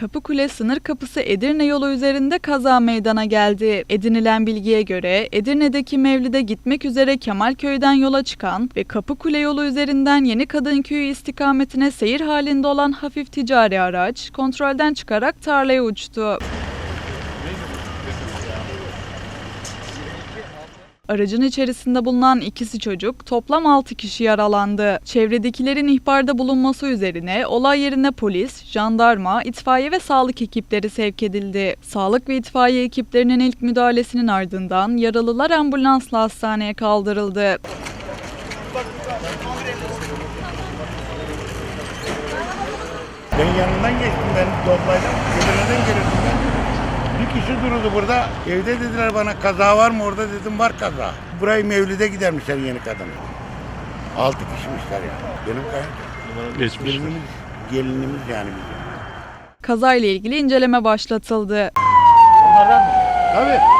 Kapıkule sınır kapısı Edirne yolu üzerinde kaza meydana geldi. Edinilen bilgiye göre Edirne'deki Mevlid'e gitmek üzere Kemalköy'den yola çıkan ve Kapıkule yolu üzerinden Yeni Kadınköy'ü istikametine seyir halinde olan hafif ticari araç kontrolden çıkarak tarlaya uçtu. Aracın içerisinde bulunan ikisi çocuk toplam 6 kişi yaralandı. Çevredekilerin ihbarda bulunması üzerine olay yerine polis, jandarma, itfaiye ve sağlık ekipleri sevk edildi. Sağlık ve itfaiye ekiplerinin ilk müdahalesinin ardından yaralılar ambulansla hastaneye kaldırıldı. Ben yanından geçtim ben Doblay'dan. Edirne'den gelirdim ben. Bir kişi durdu burada. Evde dediler bana kaza var mı orada dedim var kaza. Burayı Mevlid'e gidermişler yeni kadın. Altı kişiymişler yani. Benim kayınçom. Geçmiş. Gelinimiz, gelinimiz yani bizim. Kazayla ilgili inceleme başlatıldı. Tabii.